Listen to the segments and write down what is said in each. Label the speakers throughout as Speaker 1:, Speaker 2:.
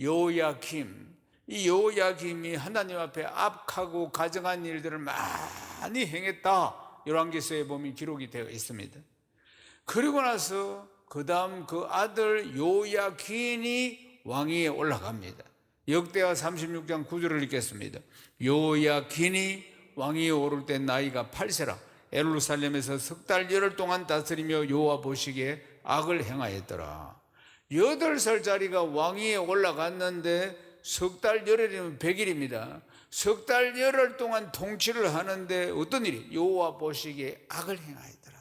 Speaker 1: 요야김, 이 요야김이 하나님 앞에 악하고 가정한 일들을 많이 행했다. 열왕기서에 보면 기록이 되어 있습니다. 그리고 나서 그 다음 그 아들 요야긴이 왕위에 올라갑니다. 역대하 36장 9절을 읽겠습니다. 요야긴이 왕위에 오를 때 나이가 8세라 에루살렘에서 석 달 열흘 동안 다스리며 여호와 보시기에 악을 행하였더라. 여덟 살짜리가 왕위에 올라갔는데 석 달 열흘이면 100일입니다. 석 달 열흘 동안 통치를 하는데 어떤 일이 여호와 보시기에 악을 행하였더라.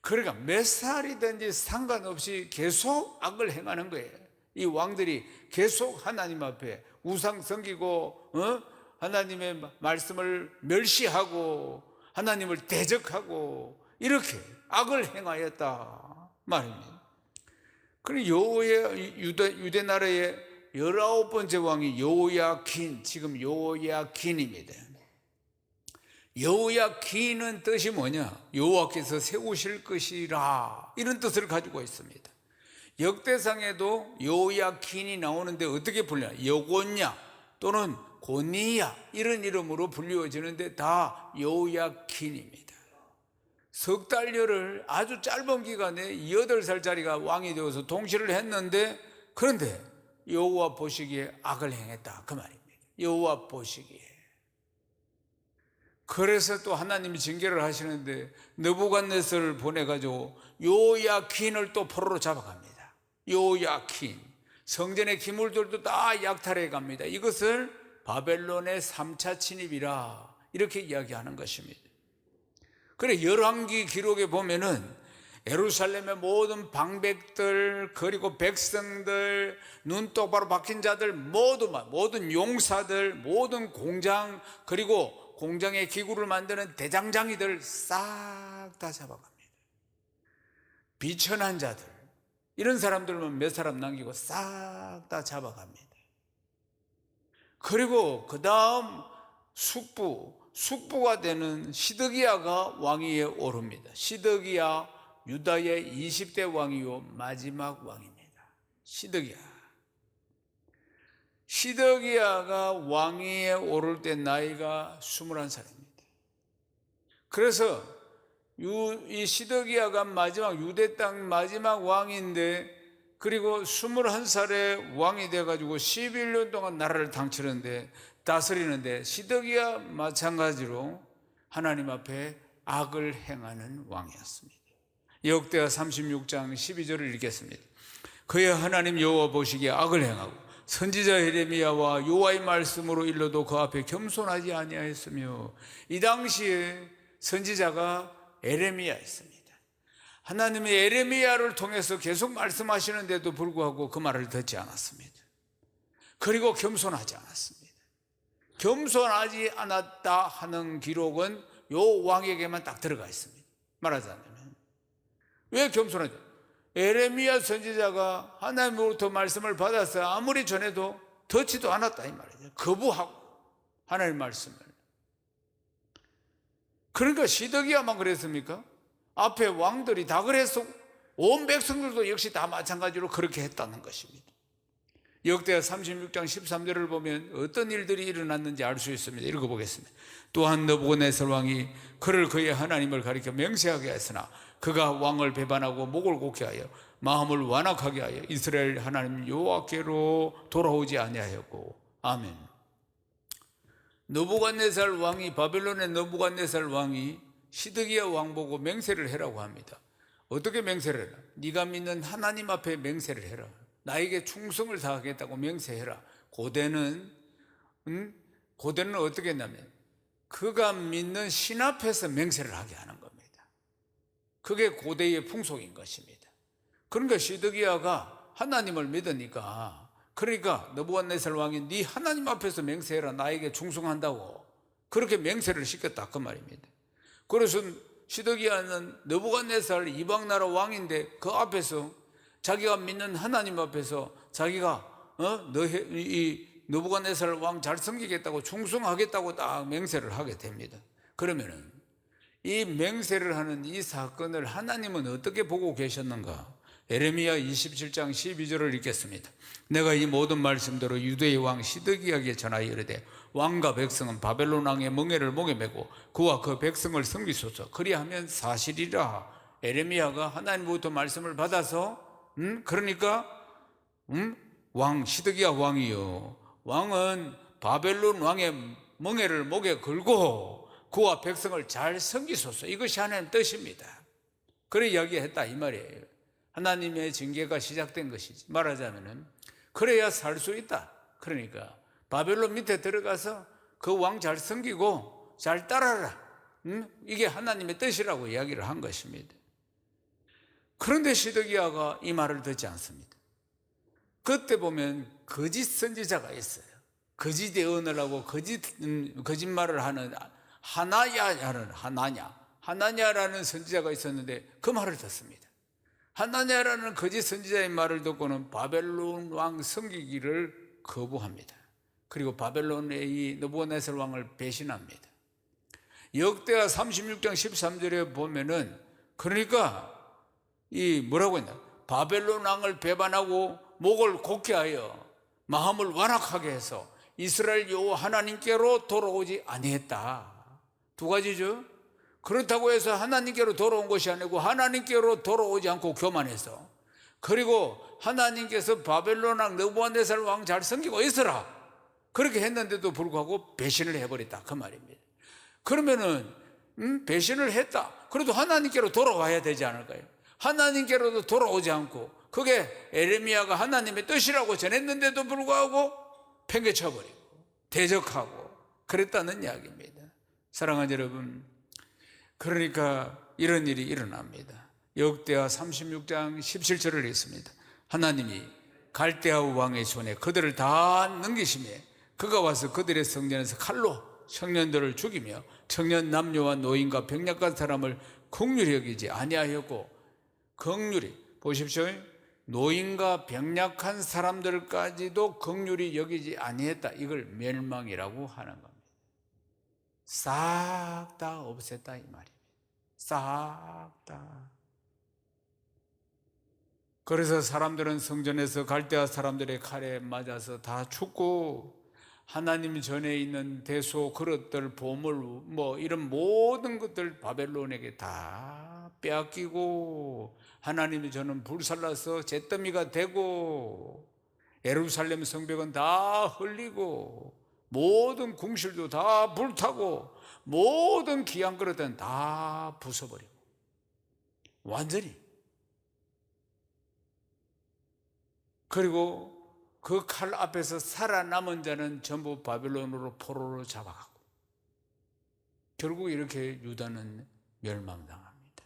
Speaker 1: 그러니까 몇 살이든지 상관없이 계속 악을 행하는 거예요. 이 왕들이 계속 하나님 앞에 우상 섬기고 어? 하나님의 말씀을 멸시하고 하나님을 대적하고 이렇게 악을 행하였다 말입니다. 그럼 여호의 유대 유대 나라의 열아홉 번째 왕이 여호야긴 지금 여호야긴입니다. 여호야긴은 뜻이 뭐냐? 여호와께서 세우실 것이라 이런 뜻을 가지고 있습니다. 역대상에도 여호야긴이 나오는데 어떻게 불려? 여곤야 또는 고니야 이런 이름으로 불리워지는데 다 여호야긴입니다. 석 달여를 아주 짧은 기간에 여덟 살짜리가 왕이 되어서 통치를 했는데 그런데 여호와 보시기에 악을 행했다 그 말입니다. 여호와 보시기에 그래서 또 하나님이 징계를 하시는데 느부갓네살을 보내 가지고 요야킨을 또 포로로 잡아갑니다. 요야킨 성전의 기물들도 다 약탈해 갑니다. 이것을 바벨론의 3차 침입이라 이렇게 이야기하는 것입니다. 그래 열왕기 기록에 보면은 예루살렘의 모든 방백들 그리고 백성들 눈 똑바로 박힌 자들 모두 모든 용사들 모든 공장 그리고 공장의 기구를 만드는 대장장이들 싹 다 잡아갑니다. 비천한 자들 이런 사람들만 몇 사람 남기고 싹 다 잡아갑니다. 그리고 그 다음 숙부 숙부가 되는 시드기야가 왕위에 오릅니다. 시드기야 유다의 20대 왕이요 마지막 왕입니다. 시드기야. 시드기야가 왕위에 오를 때 나이가 21살입니다. 그래서 유, 이 시드기야가 마지막 유대 땅 마지막 왕인데 그리고 21살에 왕이 돼가지고 11년 동안 나라를 당치는데 다스리는데 시드기야 마찬가지로 하나님 앞에 악을 행하는 왕이었습니다. 역대하 36장 12절을 읽겠습니다. 그의 하나님 여호와 보시기에 악을 행하고 선지자 예레미야와 여호와의 말씀으로 일러도 그 앞에 겸손하지 아니하였으며 이 당시에 선지자가 에레미야였습니다. 하나님의 에레미야를 통해서 계속 말씀하시는데도 불구하고 그 말을 듣지 않았습니다. 그리고 겸손하지 않았습니다. 겸손하지 않았다 하는 기록은 요 왕에게만 딱 들어가 있습니다. 말하자면 왜 겸손하죠? 에레미야 선지자가 하나님으로부터 말씀을 받아서 아무리 전해도 듣지도 않았다 이 말이죠. 거부하고 하나님 말씀을. 그러니까 시드기야만 그랬습니까? 앞에 왕들이 다 그랬어. 온 백성들도 역시 다 마찬가지로 그렇게 했다는 것입니다. 역대하 36장 13절을 보면 어떤 일들이 일어났는지 알 수 있습니다. 읽어보겠습니다. 또한 너부갓네살 왕이 그를 그의 하나님을 가리켜 맹세하게 했으나 그가 왕을 배반하고 목을 곱게 하여 마음을 완악하게 하여 이스라엘 하나님 여호와께로 돌아오지 아니하였고 아멘. 너부갓네살 왕이 바벨론의 너부갓네살 왕이 시드기야 왕 보고 맹세를 해라고 합니다. 어떻게 맹세를 해라? 네가 믿는 하나님 앞에 맹세를 해라. 나에게 충성을 다하겠다고 맹세해라. 고대는 음? 고대는 어떻게 했냐면 그가 믿는 신 앞에서 맹세를 하게 하는 겁니다. 그게 고대의 풍속인 것입니다. 그러니까 시드기야가 하나님을 믿으니까 그러니까 너부갓네살 왕이 네 하나님 앞에서 맹세해라 나에게 충성한다고 그렇게 맹세를 시켰다 그 말입니다. 그래서 시드기야는 너부갓네살 이방 나라 왕인데 그 앞에서 자기가 믿는 하나님 앞에서 자기가 어 너이 너부갓네살 왕 잘 섬기겠다고 충성하겠다고 딱 맹세를 하게 됩니다. 그러면은 이 맹세를 하는 이 사건을 하나님은 어떻게 보고 계셨는가? 에레미야 27장 12절을 읽겠습니다. 내가 이 모든 말씀대로 유대의 왕 시드기야에게 전하여 이르되 왕과 백성은 바벨론 왕의 멍에를 목에 메고 그와 그 백성을 섬기소서 그리하면 사실이라 에레미야가 하나님부터 말씀을 받아서 음 그러니까 음? 왕 시드기야 왕이요 왕은 바벨론 왕의 멍에를 목에 걸고 그와 백성을 잘 섬기소서 이것이 하나님 뜻입니다. 그래 이야기했다 이 말이에요. 하나님의 징계가 시작된 것이지 말하자면은 그래야 살 수 있다. 그러니까 바벨론 밑에 들어가서 그 왕 잘 섬기고 잘 따라라. 음? 이게 하나님의 뜻이라고 이야기를 한 것입니다. 그런데 시드기야가 이 말을 듣지 않습니다. 그때 보면 거짓 선지자가 있어요. 거짓 예언을 하고 거짓 음, 거짓말을 하는 하나야라는 하나냐 하나냐라는 선지자가 있었는데 그 말을 듣습니다. 하나냐라는 거짓 선지자의 말을 듣고는 바벨론 왕 섬기기를 거부합니다. 그리고 바벨론의 이 느부갓네살 왕을 배신합니다. 역대하 36장 13절에 보면은 그러니까 이 뭐라고 했나? 바벨론 왕을 배반하고 목을 곧게 하여 마음을 완악하게 해서 이스라엘 여호와 하나님께로 돌아오지 아니했다. 두 가지죠. 그렇다고 해서 하나님께로 돌아온 것이 아니고 하나님께로 돌아오지 않고 교만해서 그리고 하나님께서 바벨론 왕 느부갓네살 왕 잘 섬기고 있어라. 그렇게 했는데도 불구하고 배신을 해버렸다 그 말입니다. 그러면은 음, 배신을 했다. 그래도 하나님께로 돌아와야 되지 않을까요? 하나님께로도 돌아오지 않고 그게 에레미야가 하나님의 뜻이라고 전했는데도 불구하고 팽개쳐버리고 대적하고 그랬다는 이야기입니다. 사랑하는 여러분, 그러니까 이런 일이 일어납니다. 역대하 36장 17절을 읽습니다. 하나님이 갈대아 왕의 손에 그들을 다 넘기심에 그가 와서 그들의 성전에서 칼로 청년들을 죽이며 청년 남녀와 노인과 병약한 사람을 긍휼히 여기지 아니하였고 긍휼히 보십시오. 노인과 병약한 사람들까지도 긍휼히 여기지 아니했다. 이걸 멸망이라고 하는 겁니다. 싹 다 없앴다 이 말입니다. 싹 다. 그래서 사람들은 성전에서 갈대아 사람들의 칼에 맞아서 다 죽고 하나님 전에 있는 대소 그릇들 보물 뭐 이런 모든 것들 바벨론에게 다 빼앗기고 하나님이 저는 불살라서 잿더미가 되고 예루살렘 성벽은 다 흘리고 모든 궁실도 다 불타고 모든 귀한 그릇은 다 부숴버리고 완전히. 그리고 그 칼 앞에서 살아남은 자는 전부 바빌론으로 포로로 잡아가고 결국 이렇게 유다는 멸망당합니다.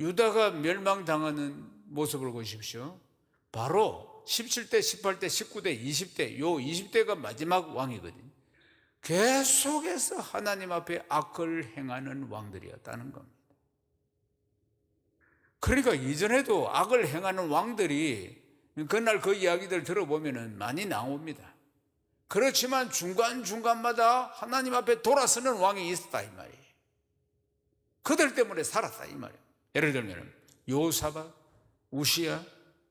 Speaker 1: 유다가 멸망당하는 모습을 보십시오. 바로 17대, 18대, 19대, 20대, 요 20대가 마지막 왕이거든요. 계속해서 하나님 앞에 악을 행하는 왕들이었다는 겁니다. 그러니까 이전에도 악을 행하는 왕들이 그날 그 이야기들 들어보면 많이 나옵니다. 그렇지만 중간중간마다 하나님 앞에 돌아서는 왕이 있었다 이 말이에요. 그들 때문에 살았다 이 말이에요. 예를 들면 요사바, 우시야,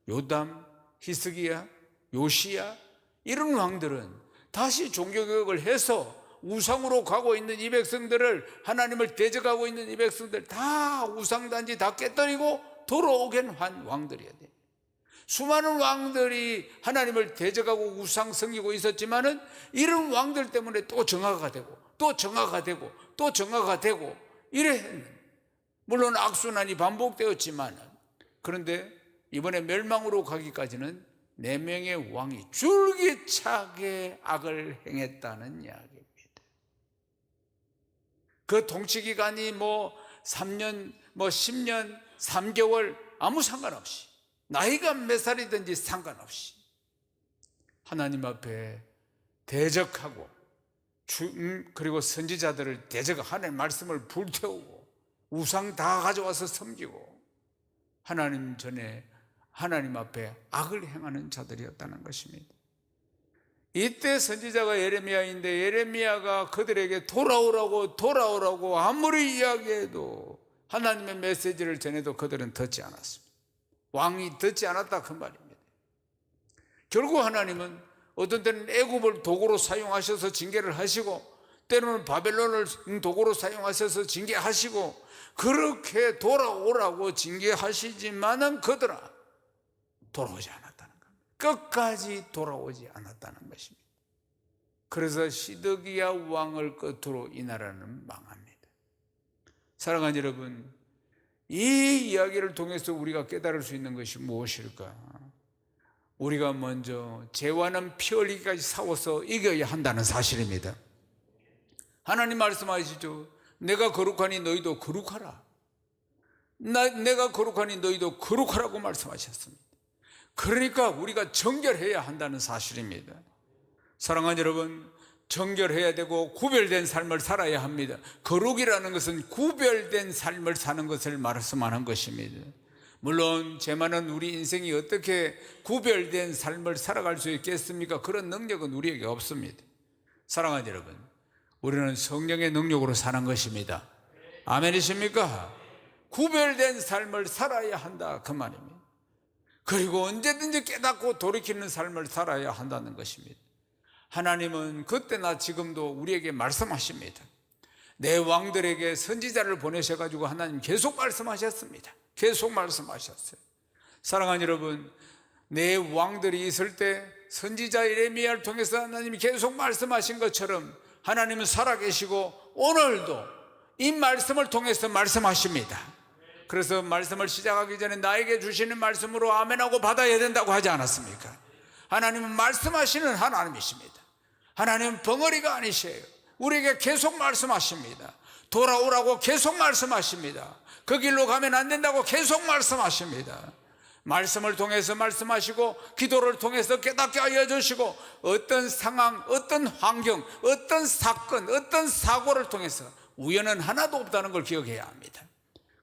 Speaker 1: 요담, 히스기야, 요시야 이런 왕들은 다시 종교개혁을 해서 우상으로 가고 있는 이 백성들을 하나님을 대적하고 있는 이 백성들 다 우상단지 다 깨뜨리고 돌아오게 한 왕들이야 돼. 수많은 왕들이 하나님을 대적하고 우상 섬기고 있었지만은 이런 왕들 때문에 또 정화가 되고 또 정화가 되고 또 정화가 되고 이래 물론 악순환이 반복되었지만 그런데 이번에 멸망으로 가기까지는 네 명의 왕이 줄기차게 악을 행했다는 이야기입니다. 그 통치 기간이 뭐 3년, 뭐 10년, 3개월 아무 상관없이 나이가 몇 살이든지 상관없이 하나님 앞에 대적하고 주, 음, 그리고 선지자들을 대적 하나님 말씀을 불태우고 우상 다 가져와서 섬기고 하나님 전에 하나님 앞에 악을 행하는 자들이었다는 것입니다. 이때 선지자가 예레미야인데 예레미야가 그들에게 돌아오라고 돌아오라고 아무리 이야기해도 하나님의 메시지를 전해도 그들은 듣지 않았습니다. 왕이 듣지 않았다 그 말입니다. 결국 하나님은 어떤 때는 애굽을 도구로 사용하셔서 징계를 하시고 때로는 바벨론을 도구로 사용하셔서 징계하시고 그렇게 돌아오라고 징계하시지만은 그들아 돌아오지 않았다는 겁니다. 끝까지 돌아오지 않았다는 것입니다. 그래서 시드기야 왕을 끝으로 이 나라는 망합니다. 사랑하는 여러분, 이 이야기를 통해서 우리가 깨달을 수 있는 것이 무엇일까? 우리가 먼저 죄와는 피 흘리기까지 싸워서 이겨야 한다는 사실입니다. 하나님 말씀하시죠. 내가 거룩하니 너희도 거룩하라. 나, 내가 거룩하니 너희도 거룩하라고 말씀하셨습니다. 그러니까 우리가 정결해야 한다는 사실입니다. 사랑하는 여러분, 정결해야 되고 구별된 삶을 살아야 합니다. 거룩이라는 것은 구별된 삶을 사는 것을 말씀하는 것입니다. 물론 제 말은 우리 인생이 어떻게 구별된 삶을 살아갈 수 있겠습니까? 그런 능력은 우리에게 없습니다. 사랑하는 여러분, 우리는 성령의 능력으로 사는 것입니다. 아멘이십니까? 구별된 삶을 살아야 한다 그 말입니다. 그리고 언제든지 깨닫고 돌이키는 삶을 살아야 한다는 것입니다. 하나님은 그때나 지금도 우리에게 말씀하십니다. 내 왕들에게 선지자를 보내셔가지고 하나님 계속 말씀하셨습니다. 계속 말씀하셨어요. 사랑하는 여러분, 내 왕들이 있을 때 선지자 이레미야를 통해서 하나님이 계속 말씀하신 것처럼 하나님은 살아계시고 오늘도 이 말씀을 통해서 말씀하십니다. 그래서 말씀을 시작하기 전에 나에게 주시는 말씀으로 아멘하고 받아야 된다고 하지 않았습니까? 하나님은 말씀하시는 하나님이십니다. 하나님은 벙어리가 아니세요. 우리에게 계속 말씀하십니다. 돌아오라고 계속 말씀하십니다. 그 길로 가면 안 된다고 계속 말씀하십니다. 말씀을 통해서 말씀하시고 기도를 통해서 깨닫게 하여 주시고 어떤 상황, 어떤 환경, 어떤 사건, 어떤 사고를 통해서 우연은 하나도 없다는 걸 기억해야 합니다.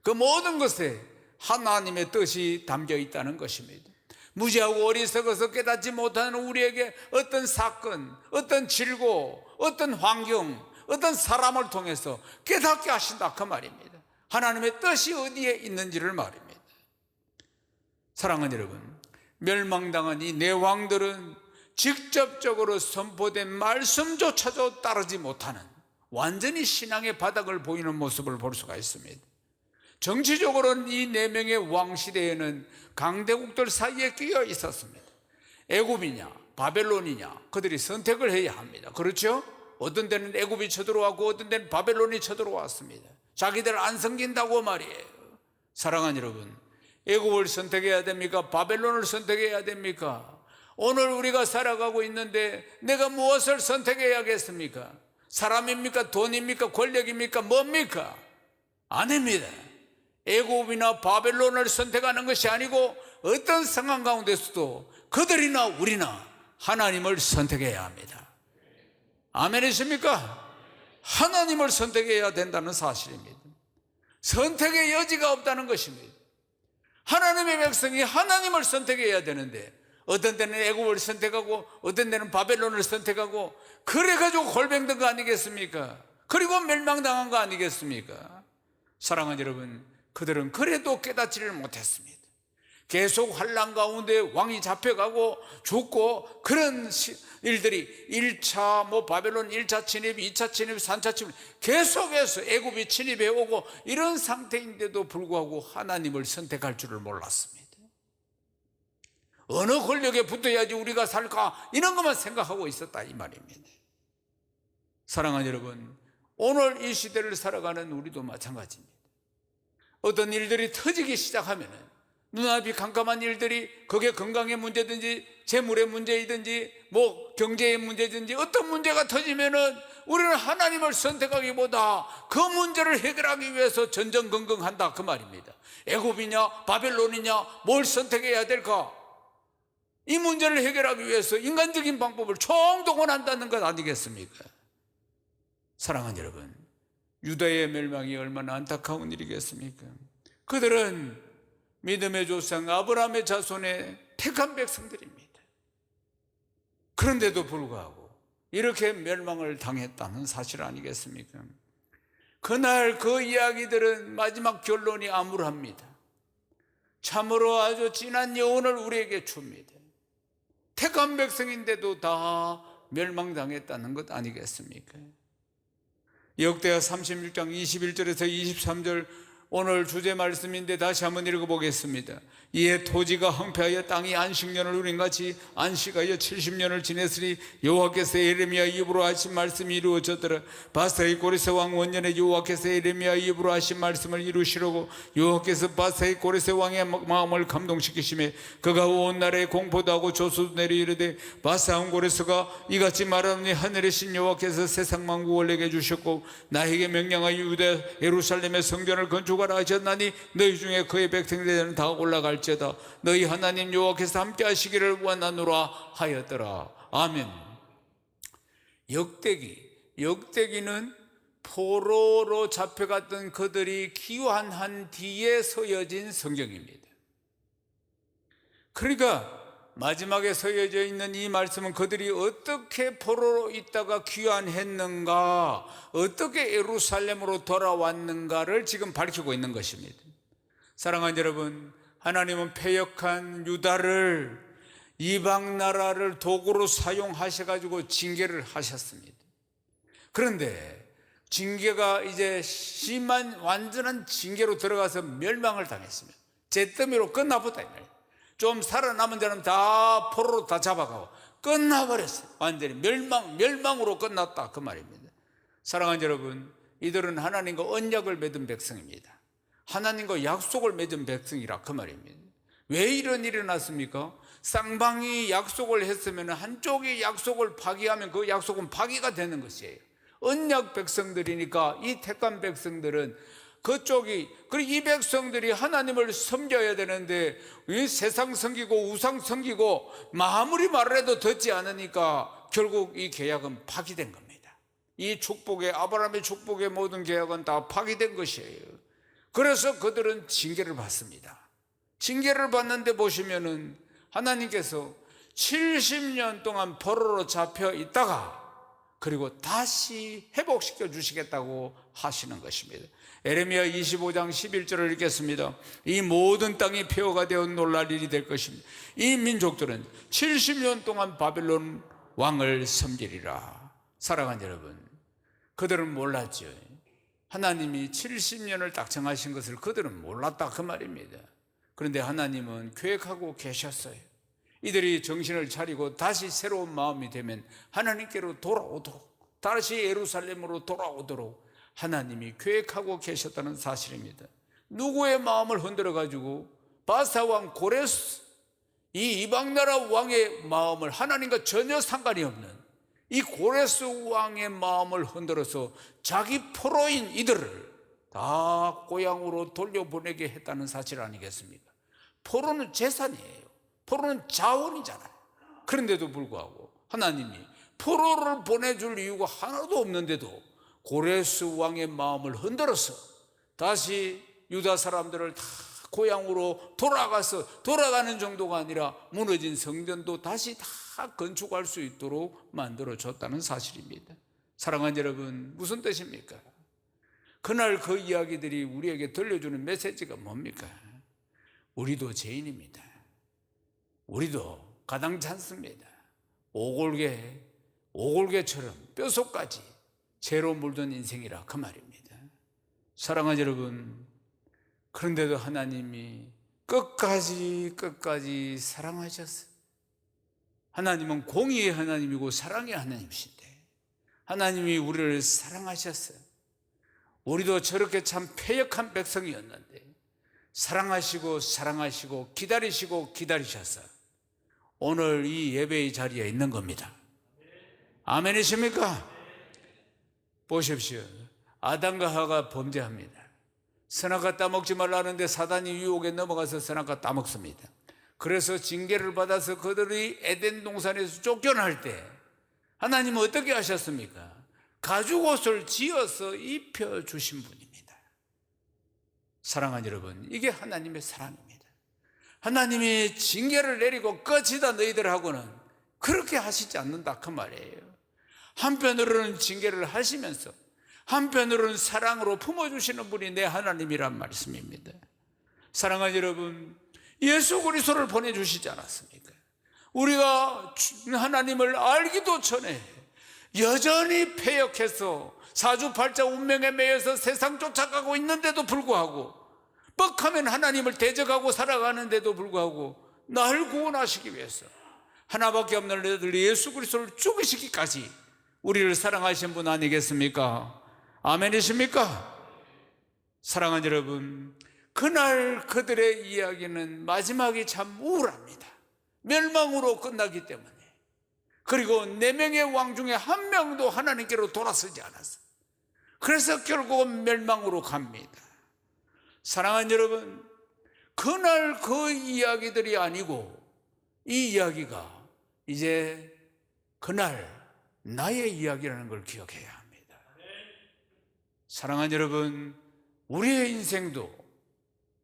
Speaker 1: 그 모든 것에 하나님의 뜻이 담겨 있다는 것입니다. 무지하고 어리석어서 깨닫지 못하는 우리에게 어떤 사건, 어떤 질고, 어떤 환경, 어떤 사람을 통해서 깨닫게 하신다 그 말입니다. 하나님의 뜻이 어디에 있는지를 말입니다. 사랑하는 여러분, 멸망당한 이 내 왕들은 직접적으로 선포된 말씀조차도 따르지 못하는 완전히 신앙의 바닥을 보이는 모습을 볼 수가 있습니다. 정치적으로는 이 네 명의 왕 시대에는 강대국들 사이에 끼어 있었습니다. 애굽이냐, 바벨론이냐, 그들이 선택을 해야 합니다. 그렇죠? 어떤 데는 애굽이 쳐들어왔고 어떤 데는 바벨론이 쳐들어왔습니다. 자기들 안 섬긴다고 말이에요. 사랑하는 여러분, 애굽을 선택해야 됩니까? 바벨론을 선택해야 됩니까? 오늘 우리가 살아가고 있는데 내가 무엇을 선택해야겠습니까? 사람입니까? 돈입니까? 권력입니까? 뭡니까? 아닙니다. 애굽이나 바벨론을 선택하는 것이 아니고 어떤 상황 가운데서도 그들이나 우리나 하나님을 선택해야 합니다. 아멘이십니까? 하나님을 선택해야 된다는 사실입니다. 선택의 여지가 없다는 것입니다. 하나님의 백성이 하나님을 선택해야 되는데 어떤 때는 애굽을 선택하고 어떤 때는 바벨론을 선택하고 그래가지고 골병든 거 아니겠습니까? 그리고 멸망당한 거 아니겠습니까? 사랑하는 여러분, 그들은 그래도 깨닫지를 못했습니다. 계속 환란 가운데 왕이 잡혀가고 죽고 그런 일들이 1차 뭐 바벨론 1차 침입, 2차 침입, 3차 침입 계속해서 애굽이 침입해 오고 이런 상태인데도 불구하고 하나님을 선택할 줄을 몰랐습니다. 어느 권력에 붙어야지 우리가 살까 이런 것만 생각하고 있었다 이 말입니다. 사랑하는 여러분, 오늘 이 시대를 살아가는 우리도 마찬가지입니다. 어떤 일들이 터지기 시작하면은 눈앞이 깜깜한 일들이 그게 건강의 문제든지 재물의 문제이든지 뭐 경제의 문제든지 어떤 문제가 터지면은 우리는 하나님을 선택하기보다 그 문제를 해결하기 위해서 전전긍긍한다 그 말입니다. 애굽이냐 바벨론이냐 뭘 선택해야 될까? 이 문제를 해결하기 위해서 인간적인 방법을 총동원한다는 것 아니겠습니까? 사랑하는 여러분, 유다의 멸망이 얼마나 안타까운 일이겠습니까? 그들은 믿음의 조상 아브라함의 자손의 택한 백성들입니다. 그런데도 불구하고 이렇게 멸망을 당했다는 사실 아니겠습니까? 그날 그 이야기들은 마지막 결론이 암울합니다. 참으로 아주 진한 여운을 우리에게 줍니다. 택한 백성인데도 다 멸망당했다는 것 아니겠습니까? 역대하 36장 21절에서 23절 오늘 주제 말씀인데 다시 한번 읽어보겠습니다. 이에 토지가 황폐하여 땅이 안식년을 누린 같이 안식하여 70년을 지냈으니 여호와께서 예레미야 입으로 하신 말씀이 이루어졌더라. 바사의 고레스 왕 원년에 여호와께서 예레미야 입으로 하신 말씀을 이루시려고 여호와께서 바사의 고레스 왕의 마음을 감동시키심에 그가 온 나라에 공포도 하고 조수도 내려 이르되 바사 왕 고레스가 이같이 말하노니 하늘의 신 여호와께서 세상 만국을 내게 주셨고 나에게 명령하여 유대 예루살렘의 성전을 건축하라 하셨나니 너희 중에 그의 백성들은 다 올라갈 지어다. 너희 하나님 여호와께서 함께 하시기를 원하노라 하였더라. 아멘. 역대기. 역대기는 포로로 잡혀갔던 그들이 귀환한 뒤에 서여진 성경입니다. 그러니까 마지막에 서여져 있는 이 말씀은 그들이 어떻게 포로로 있다가 귀환했는가, 어떻게 예루살렘으로 돌아왔는가를 지금 밝히고 있는 것입니다. 사랑하는 여러분, 하나님은 패역한 유다를 이방 나라를 도구로 사용하셔 가지고 징계를 하셨습니다. 그런데 징계가 이제 심한 완전한 징계로 들어가서 멸망을 당했습니다. 잿더미로 끝나보다. 좀 살아남은 자는 다 포로로 다 잡아가고 끝나버렸어요. 완전히 멸망, 멸망으로 끝났다. 그 말입니다. 사랑하는 여러분, 이들은 하나님과 언약을 맺은 백성입니다. 하나님과 약속을 맺은 백성이라 그 말입니다. 왜 이런 일이 났습니까? 쌍방이 약속을 했으면 한쪽이 약속을 파기하면 그 약속은 파기가 되는 것이에요. 언약 백성들이니까 이 택한 백성들은 그쪽이 그리고 이 백성들이 하나님을 섬겨야 되는데 이 세상 섬기고 우상 섬기고 아무리 말을 해도 듣지 않으니까 결국 이 계약은 파기된 겁니다. 이 축복의 아브라함의 축복의 모든 계약은 다 파기된 것이에요. 그래서 그들은 징계를 받습니다. 징계를 받는데 보시면은 하나님께서 70년 동안 포로로 잡혀 있다가 그리고 다시 회복시켜 주시겠다고 하시는 것입니다. 에레미야 25장 11절을 읽겠습니다. 이 모든 땅이 폐허가 되어 놀랄 일이 될 것입니다. 이 민족들은 70년 동안 바벨론 왕을 섬기리라. 사랑하는 여러분, 그들은 몰랐죠. 하나님이 70년을 딱 정하신 것을 그들은 몰랐다 그 말입니다. 그런데 하나님은 계획하고 계셨어요. 이들이 정신을 차리고 다시 새로운 마음이 되면 하나님께로 돌아오도록 다시 예루살렘으로 돌아오도록 하나님이 계획하고 계셨다는 사실입니다. 누구의 마음을 흔들어 가지고 바사 왕 고레스 이 이방 나라 왕의 마음을 하나님과 전혀 상관이 없는 이 고레스 왕의 마음을 흔들어서 자기 포로인 이들을 다 고향으로 돌려보내게 했다는 사실 아니겠습니까? 포로는 재산이에요. 포로는 자원이잖아요. 그런데도 불구하고 하나님이 포로를 보내줄 이유가 하나도 없는데도 고레스 왕의 마음을 흔들어서 다시 유다 사람들을 다 고향으로 돌아가서 돌아가는 정도가 아니라 무너진 성전도 다시 다 건축할 수 있도록 만들어 줬다는 사실입니다. 사랑하는 여러분, 무슨 뜻입니까? 그날 그 이야기들이 우리에게 들려주는 메시지가 뭡니까? 우리도 죄인입니다. 우리도 가당찮습니다. 오골개, 오골개처럼 뼛속까지 죄로 물든 인생이라 그 말입니다. 사랑하는 여러분, 그런데도 하나님이 끝까지 끝까지 사랑하셨어요. 하나님은 공의의 하나님이고 사랑의 하나님이신데 하나님이 우리를 사랑하셨어요. 우리도 저렇게 참 패역한 백성이었는데 사랑하시고 사랑하시고 기다리시고 기다리셔서 오늘 이 예배의 자리에 있는 겁니다. 아멘이십니까? 보십시오. 아담과 하가 범죄합니다. 선악과 따먹지 말라는데 사단이 유혹에 넘어가서 선악과 따먹습니다. 그래서 징계를 받아서 그들이 에덴 동산에서 쫓겨날 때 하나님은 어떻게 하셨습니까? 가죽 옷을 지어서 입혀 주신 분입니다. 사랑하는 여러분, 이게 하나님의 사랑입니다. 하나님이 징계를 내리고 끝이다 너희들하고는 그렇게 하시지 않는다 그 말이에요. 한편으로는 징계를 하시면서 한편으로는 사랑으로 품어주시는 분이 내 하나님이란 말씀입니다. 사랑하는 여러분, 예수 그리스도를 보내주시지 않았습니까? 우리가 하나님을 알기도 전에 여전히 패역해서 사주팔자 운명에 매여서 세상 쫓아가고 있는데도 불구하고 뻑하면 하나님을 대적하고 살아가는데도 불구하고 날 구원하시기 위해서 하나밖에 없는 너희들 예수 그리스도를 죽이시기까지 우리를 사랑하신 분 아니겠습니까? 아멘이십니까? 사랑하는 여러분, 그날 그들의 이야기는 마지막이 참 우울합니다. 멸망으로 끝나기 때문에. 그리고 네 명의 왕 중에 한 명도 하나님께로 돌아서지 않았어요. 그래서 결국은 멸망으로 갑니다. 사랑하는 여러분, 그날 그 이야기들이 아니고 이 이야기가 이제 그날 나의 이야기라는 걸 기억해야 합니다. 사랑하는 여러분, 우리의 인생도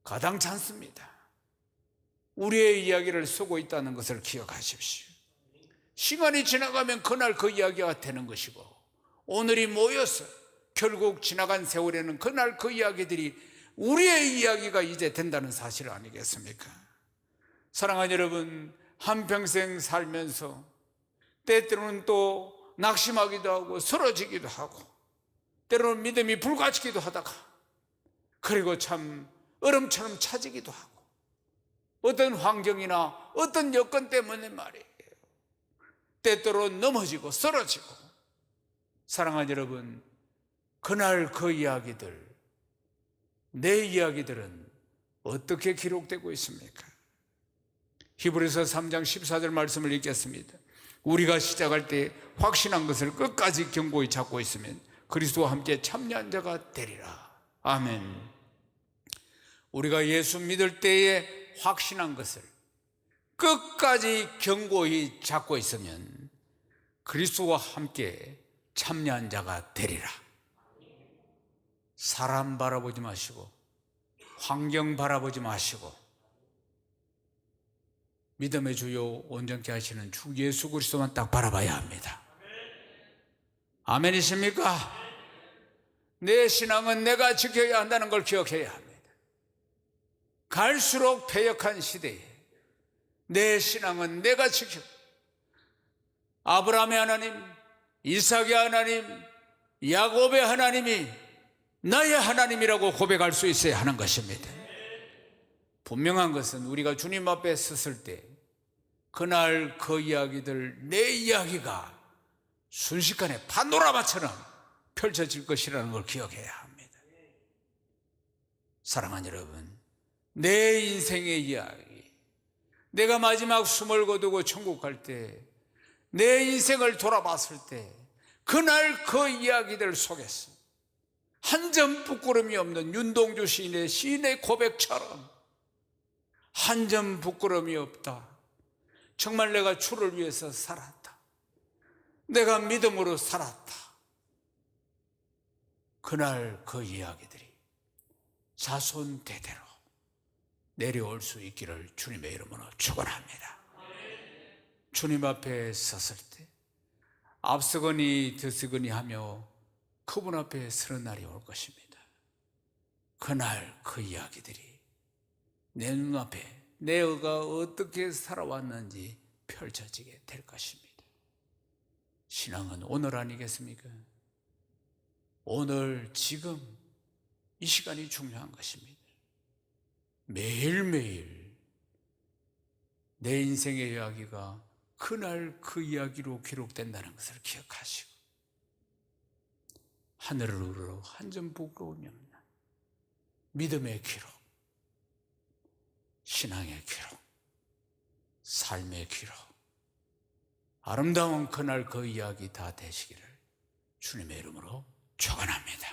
Speaker 1: 가당치 않습니다. 우리의 이야기를 쓰고 있다는 것을 기억하십시오. 시간이 지나가면 그날 그 이야기가 되는 것이고, 오늘이 모여서 결국 지나간 세월에는 그날 그 이야기들이 우리의 이야기가 이제 된다는 사실 아니겠습니까? 사랑하는 여러분, 한평생 살면서 때때로는 또 낙심하기도 하고 쓰러지기도 하고 때로는 믿음이 불같기도 하다가 그리고 참 얼음처럼 차지기도 하고 어떤 환경이나 어떤 여건 때문에 말이에요. 때때로 넘어지고 쓰러지고 사랑하는 여러분 그날 그 이야기들 내 이야기들은 어떻게 기록되고 있습니까? 히브리서 3장 14절 말씀을 읽겠습니다. 우리가 시작할 때 확신한 것을 끝까지 견고히 잡고 있으면 그리스도와 함께 참여한 자가 되리라. 아멘. 우리가 예수 믿을 때에 확신한 것을 끝까지 견고히 잡고 있으면 그리스도와 함께 참여한 자가 되리라. 사람 바라보지 마시고 환경 바라보지 마시고 믿음의 주요 온전케 하시는 주 예수 그리스도만 딱 바라봐야 합니다. 아멘이십니까? 내 신앙은 내가 지켜야 한다는 걸 기억해야 합니다. 갈수록 패역한 시대에 내 신앙은 내가 지켜. 아브라함의 하나님, 이삭의 하나님, 야곱의 하나님이 나의 하나님이라고 고백할 수 있어야 하는 것입니다. 분명한 것은 우리가 주님 앞에 섰을 때 그날 그 이야기들 내 이야기가 순식간에 파노라마처럼 펼쳐질 것이라는 걸 기억해야 합니다. 사랑하는 여러분, 내 인생의 이야기, 내가 마지막 숨을 거두고 천국 갈 때, 내 인생을 돌아봤을 때, 그날 그 이야기들 속에서 한 점 부끄럼이 없는 윤동주 시인의 시인의 고백처럼 한 점 부끄럼이 없다. 정말 내가 주를 위해서 살았다. 내가 믿음으로 살았다. 그날 그 이야기들이 자손 대대로 내려올 수 있기를 주님의 이름으로 축원합니다. 주님 앞에 섰을 때 앞서거니 뒤서거니 하며 그분 앞에 서는 날이 올 것입니다. 그날 그 이야기들이 내 눈앞에 내가 어떻게 살아왔는지 펼쳐지게 될 것입니다. 신앙은 오늘 아니겠습니까? 오늘, 지금, 이 시간이 중요한 것입니다. 매일매일 내 인생의 이야기가 그날 그 이야기로 기록된다는 것을 기억하시고, 하늘을 우러 한점 부끄러움이 없는 믿음의 기록, 신앙의 기록, 삶의 기록, 아름다운 그날 그 이야기 다 되시기를 주님의 이름으로 축원합니다.